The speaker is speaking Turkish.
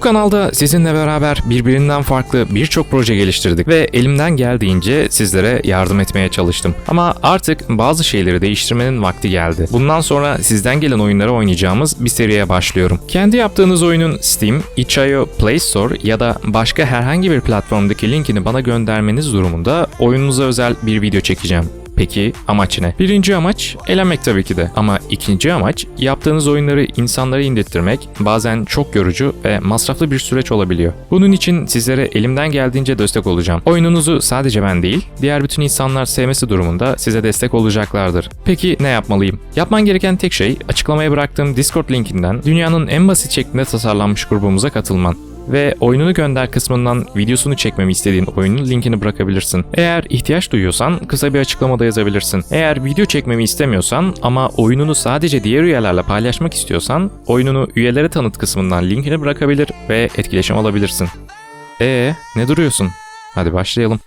kanalda sizinle beraber birbirinden farklı birçok proje geliştirdik ve elimden geldiğince sizlere yardım etmeye çalıştım. Ama artık bazı şeyleri değiştirmenin vakti geldi. Bundan sonra sizden gelen oyunları oynayacağımız bir seriye başlıyorum. Kendi yaptığınız oyunun Steam, itch.io, Play Store ya da başka herhangi bir platformdaki linkini bana göndermeniz durumunda oyununuza özel bir video çekeceğim. Peki amaç ne? Birinci amaç eğlenmek tabii ki de. Ama ikinci amaç yaptığınız oyunları insanlara indirttirmek bazen çok yorucu ve masraflı bir süreç olabiliyor. Bunun için sizlere elimden geldiğince destek olacağım. Oyununuzu sadece ben değil, diğer bütün insanlar sevmesi durumunda size destek olacaklardır. Peki ne yapmalıyım? Yapman gereken tek şey açıklamaya bıraktığım Discord linkinden dünyanın en basit şeklinde tasarlanmış grubumuza katılman ve oyununu gönder kısmından videosunu çekmemi istediğin oyunun linkini bırakabilirsin. Eğer ihtiyaç duyuyorsan kısa bir açıklamada yazabilirsin. Eğer video çekmemi istemiyorsan ama oyununu sadece diğer üyelerle paylaşmak istiyorsan oyununu üyelere tanıt kısmından linkini bırakabilir ve etkileşim alabilirsin. Ee, ne duruyorsun? Hadi başlayalım.